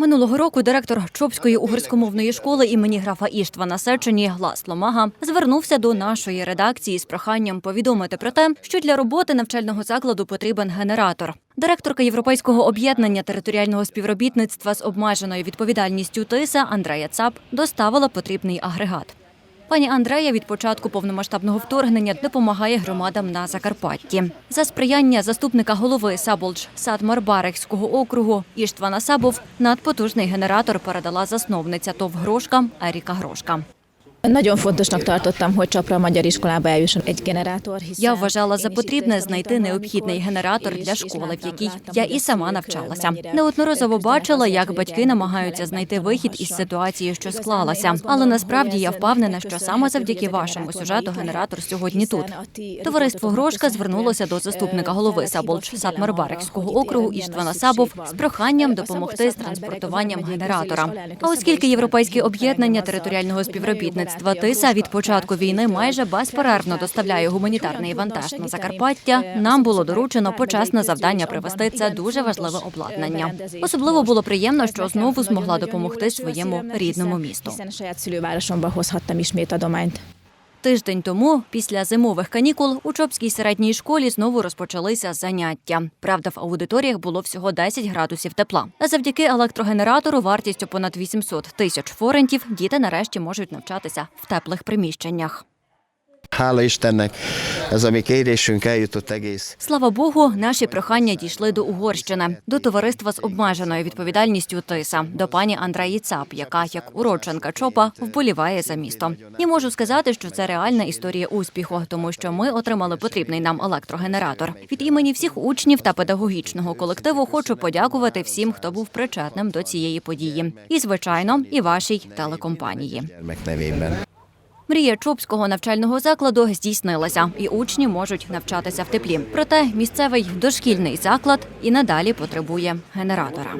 Минулого року директор Чопської угорськомовної школи імені графа Іштвана Сечені Глас Ломага звернувся до нашої редакції з проханням повідомити про те, що для роботи навчального закладу потрібен генератор. Директорка Європейського об'єднання територіального співробітництва з обмеженою відповідальністю ТИСА Андрея Цап доставила потрібний агрегат. Пані Андрея від початку повномасштабного вторгнення допомагає громадам на Закарпатті. За сприяння заступника голови Саболдж Садмар-Барехського округу Іштвана Сабов надпотужний генератор передала засновниця ТОВ Грошка Еріка Грошка. Nagyon fontosnak tartottam, hogy Csapra a magyar iskolába eljusson egy generátor, Я вважала за потрібне знайти необхідний генератор для школи, в якій я і сама навчалася. Неодноразово бачила, як батьки намагаються знайти вихід із ситуації, що склалася. Але насправді я впевнена, що саме завдяки вашому сюжету генератор сьогодні тут. Товариство Грошка звернулося до заступника е, голови Саболч Сатмар-Барекського округу Іштвана Сабов з проханням Е, допомогти з транспортуванням генератора. А оскільки європейське об'єднання територіального співробітництва Ізраїль ТИСА від початку війни майже безперервно доставляє гуманітарний вантаж на Закарпаття, нам було доручено почесне завдання привезти це дуже важливе обладнання. Особливо було приємно, що знову змогла допомогти своєму рідному місту. Тиждень тому, після зимових канікул, у Чопській середній школі знову розпочалися заняття. Правда, в аудиторіях було всього 10 градусів тепла. А завдяки електрогенератору вартістю понад 800 тисяч форентів діти нарешті можуть навчатися в теплих приміщеннях. Hála Istennek, ez a mi kérésünk eljutott egész Слава Богу, наші прохання дійшли до Угорщини, до товариства з обмеженою відповідальністю ТИСА, до пані Андраї Цап, яка, як уродженка ЧОПа, вболіває за місто. І можу сказати, що це реальна історія успіху, тому що ми отримали потрібний нам електрогенератор. Від імені всіх учнів та педагогічного колективу хочу подякувати всім, хто був причетним до цієї події. І, звичайно, і вашій телекомпанії. Мрія Чопського навчального закладу здійснилася, і учні можуть навчатися в теплі. Проте місцевий дошкільний заклад і надалі потребує генератора.